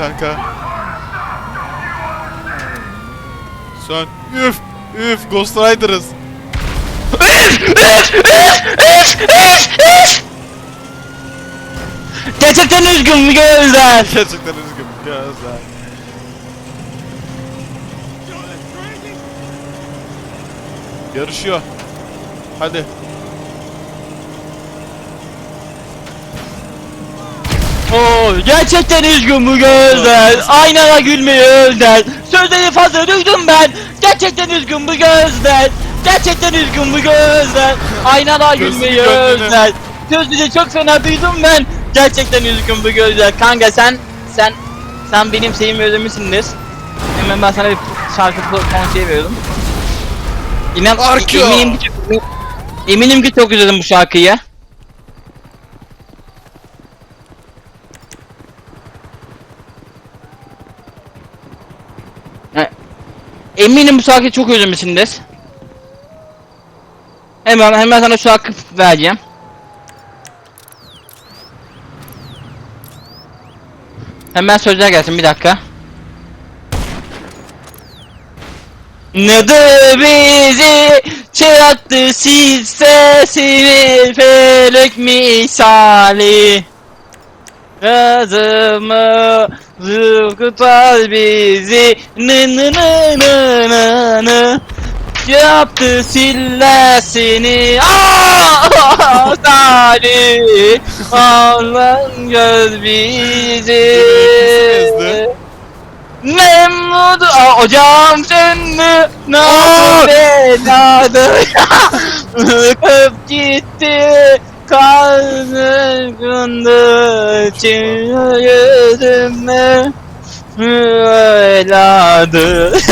kanka. Sön. Üf. Üf. Ghost Rider'ız. Gerçekten üzgün gözler. Gerçekten üzgünüm. Gözler. Yarışıyor. Hadi. Gerçekten üzgün bu gözler. Aynada gülmeyi özler. Sözleri fazla duydum ben. Gerçekten üzgün bu gözler. Gerçekten üzgün bu gözler. Aynada gülmeyi özler. Sözleri çok fena duydum ben. Gerçekten üzgün bu gözler. Kanka sen sen sen benim şeyimi özlemişsindir. Hemen ben sana bir şarkı konseyi veriyorum. İnan eminim ki eminim ki çok özledim bu şarkıyı. Eminim bu şarkıyı çok özlemişsindir. Hemen hemen sana şarkı vereceğim. Hemen sözler gelsin bir dakika. Nadı bizi çırattı siz sesini felek misali Zıvkıtar bizi. Nı nı nı nı nı nı. Yaptı sillesini Aaa Salih Allah'ın göz bizi. Memnun hocam sen mi? Ne Aa! beladı Bıkıp gitti. Kalbim Çiğ yüzüme Evladı